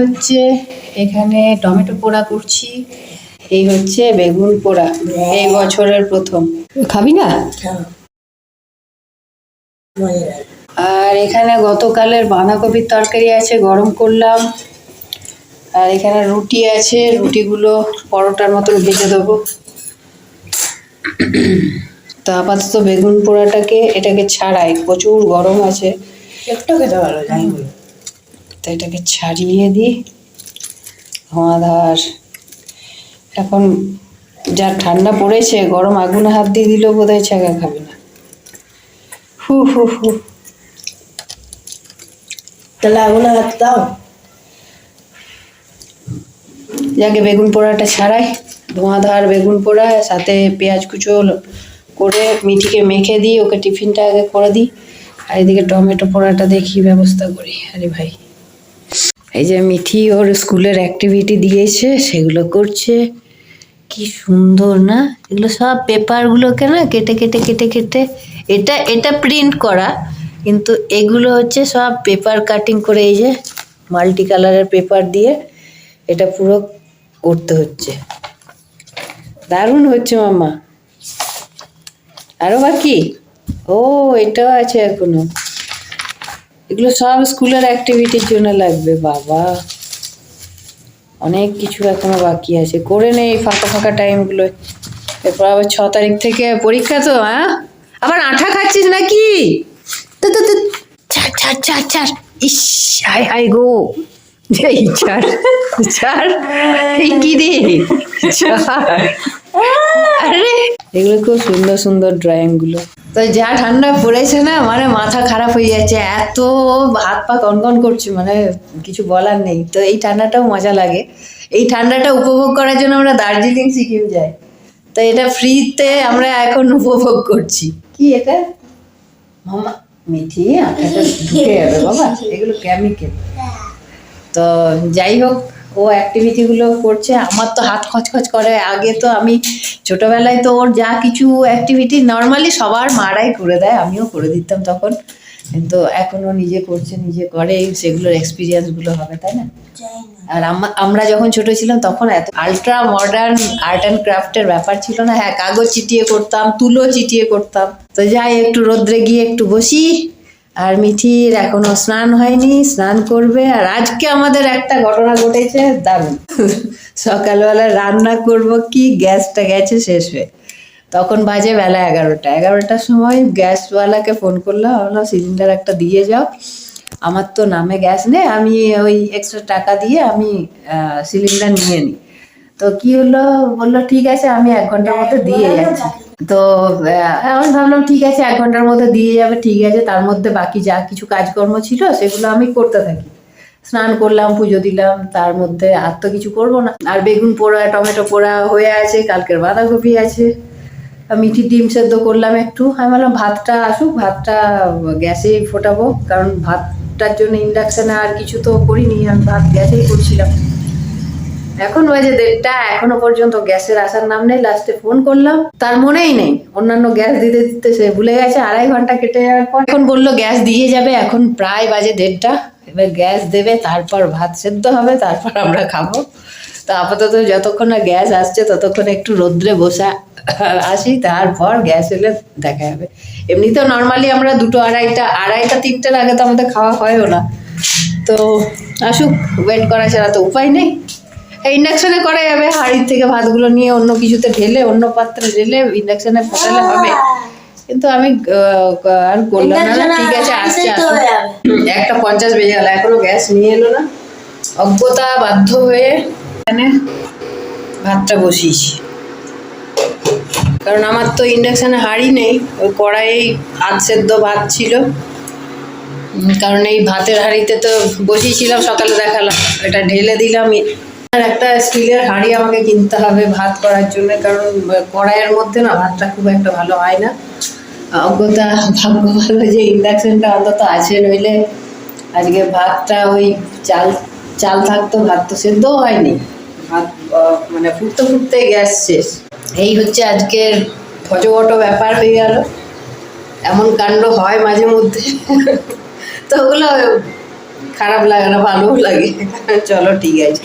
হচ্ছে এখানে টমেটো পোড়া করছি এই হচ্ছে বেগুন পোড়া এই বছরের প্রথম। খাবি না? আর এখানে গতকালের বাঁধাকপির তরকারি আছে গরম করলাম। আর এখানে রুটি আছে রুটিগুলো পরোটার মতন ভেজে দেবো। তো আপাতত বেগুন পোড়াটাকে এটাকে ছাড়াই প্রচুর গরম আছে। একটু খেতে ভালো তো এটাকে ছাড়িয়ে দিই। ধোঁয়া ধোঁয়াধার। এখন যা ঠান্ডা পড়েছে গরম আগুনে হাত দিয়ে দিলেও বোধ হয় ছাগা খাবে না। হু হু হু তাহলে আগুনে হাত দাও। যাকে বেগুন পোড়াটা ছাড়াই ধোঁয়াধার বেগুন পোড়া সাথে পেঁয়াজ কুচো করে মিঠিকে মেখে দিই ওকে টিফিনটা আগে করে দিই। আর এদিকে টমেটো পোড়াটা দেখি ব্যবস্থা করি। আরে ভাই। এই যে মিঠি ওর স্কুলের অ্যাক্টিভিটি দিয়েছে, সেগুলো করছে। কি সুন্দর না? এগুলো সব পেপারগুলোকে না কেটে কেটে কেটে কেটে। এটা এটা প্রিন্ট করা, কিন্তু এগুলো হচ্ছে সব পেপার কাটিং করে এই যে মাল্টি কালারের পেপার দিয়ে এটা পুরো করতে হচ্ছে। দারুণ হচ্ছে মাম্মা। আরও বাকি? ও, এটাও আছে এখনও। এগুলো সব স্কুলের অ্যাক্টিভিটির জন্য লাগবে, বাবা। অনেক কিছু এখনও বাকি আছে। করে নে এই ফাঁকা ফাঁকা টাইমগুলো এরপর আবার ছ তারিখ থেকে পরীক্ষা তো হ্যাঁ? আবার আঠা খাচ্ছিস নাকি? ইস গো। কি এগুলো খুব সুন্দর সুন্দর ড্রয়িংগুলো। তো যা ঠান্ডা পড়েছে না মানে মাথা খারাপ হয়ে যাচ্ছে, এত হাত পা কনকন করছে মানে কিছু বলার নেই। তো এই ঠান্ডাটাও মজা লাগে। এই ঠান্ডাটা উপভোগ করার জন্য আমরা দার্জিলিং সিকিম যাই। তো এটা ফ্রিতে আমরা এখন উপভোগ করছি। কি এটা? মামা, মিঠি আঠাটা ঢুকে যাবে, বাবা। এগুলো কেমিক্যাল তো যাই হোক ও অ্যাক্টিভিটিগুলো করছে, আমার তো হাত খচখচ করে। আগে তো আমি, ছোটবেলায় তো ওর যা কিছু অ্যাক্টিভিটি নর্মালি সবার মারাই করে দেয়, আমিও করে দিতাম তখন। কিন্তু এখন ও নিজে করছে, নিজে করে, সেগুলোর এক্সপিরিয়েন্সগুলো হবে, তাই না? আর আমা- আমরা যখন ছোট ছিলাম তখন এত আলট্রা মডার্ন আর্ট অ্যান্ড ক্রাফটের ব্যাপার ছিল না। হ্যাঁ কাগজ চিটিয়ে করতাম, তুলো চিটিয়ে করতাম। তো যাই, একটু রোদ্রে গিয়ে একটু বসি। আর মিঠির এখনও স্নান হয়নি স্নান করবে আর আজকে আমাদের একটা ঘটনা ঘটেছে দারুণ। সকালবেলা রান্না করব কি গ্যাসটা গেছে শেষ হয়ে। তখন বাজে বেলা এগারোটা। এগারোটার সময় গ্যাসওয়ালাকে ফোন করলাম বললাম সিলিন্ডার একটা দিয়ে যাও। আমার তো নামে গ্যাস নেই আমি ওই এক্সট্রা টাকা দিয়ে আমি সিলিন্ডার নিয়ে নিই তো কি হলো? বলল ঠিক আছে আমি এক ঘণ্টার মধ্যে দিয়ে যাচ্ছি। তো আমি ভাবলাম ঠিক আছে, এক ঘণ্টার মধ্যে দিয়ে যাবে, ঠিক আছে, তার মধ্যে বাকি যা কিছু কাজকর্ম ছিল সেগুলো আমি করতে থাকি। স্নান করলাম, পুজো দিলাম, তার মধ্যে আর তো কিছু করব না। আর বেগুন পোড়া, টমেটো পোড়া হয়ে আছে, কালকের বাঁধাকপি আছে। মিঠি ডিম সেদ্ধ করলাম একটু। আমি বললাম ভাতটা আসুক, ভাতটা গ্যাসেই ফোটাবো, কারণ ভাতটার জন্য ইন্ডাকশানে আর কিছু তো করিনি, আমি ভাত গ্যাসেই করছিলাম। এখন বাজে দেড়টা, এখনও পর্যন্ত গ্যাসের আসার নাম নেই লাস্টে ফোন করলাম, তার মনেই নেই। অন্যান্য গ্যাস দিতে দিতে সে ভুলে গেছে, আড়াই ঘণ্টা কেটে যাওয়ার পর এখন বলল, গ্যাস দিয়ে যাবে, এখন প্রায় বাজে দেড়টা। এবার গ্যাস দেবে, তারপর ভাত সেদ্ধ হবে, তারপর আমরা খাব। তো আপাতত যতক্ষণ না গ্যাস আসছে, ততক্ষণ একটু রোদ্রে বসা আসি, তারপর গ্যাস এলে দেখা যাবে। এমনিতেও নর্মালি আমরা দুটো আড়াইটা আড়াইটা, তিনটের আগে তো আমাদের খাওয়া হয়ও না। তো আসুক ওয়েট করা ছাড়া তো উপায় নেই। ইন্ডাকশনে করা যাবে হাঁড়ির থেকে ভাতগুলো নিয়ে অন্য কিছুতে ঢেলে অন্য পাত্রে ঢেলে ইন্ডাকশনে ফোটালে হবে। কিন্তু আমি আর করলাম না ঠিক আছে আসছে। একটা পঞ্চাশ বেজে গেল এখনও গ্যাস নিয়ে এলো না। অজ্ঞতা বাধ্য হয়ে এখানে ভাতটা বসিয়েছি। কারণ আমার তো ইন্ডাকশানে হাঁড়ি নেই ওই কড়াই আধ সেদ্ধ ভাত ছিল। কারণ এই ভাতের হাঁড়িতে তো বসিয়েছিলাম সকালে দেখালাম এটা ঢেলে দিলাম আর একটা স্টিলের হাঁড়ি আমাকে কিনতে হবে ভাত করার জন্য, কারণ কড়াইয়ের মধ্যে না ভাতটা খুব একটা ভালো হয় না। অজ্ঞতা ভাগ্য ভালো যে ইন্ডাকশনটা অন্তত আছে, নইলে আজকে ভাতটা ওই চাল চাল থাকতো, ভাত তো সেদ্ধও হয়নি। ভাত মানে ফুটতে ফুটতে গ্যাস শেষ। এই হচ্ছে আজকের ফজবট ব্যাপার হয়ে গেল। এমন কাণ্ড হয় মাঝে মধ্যে। তো ওগুলো খারাপ লাগে না ভালোও লাগে। চলো, ঠিক আছে।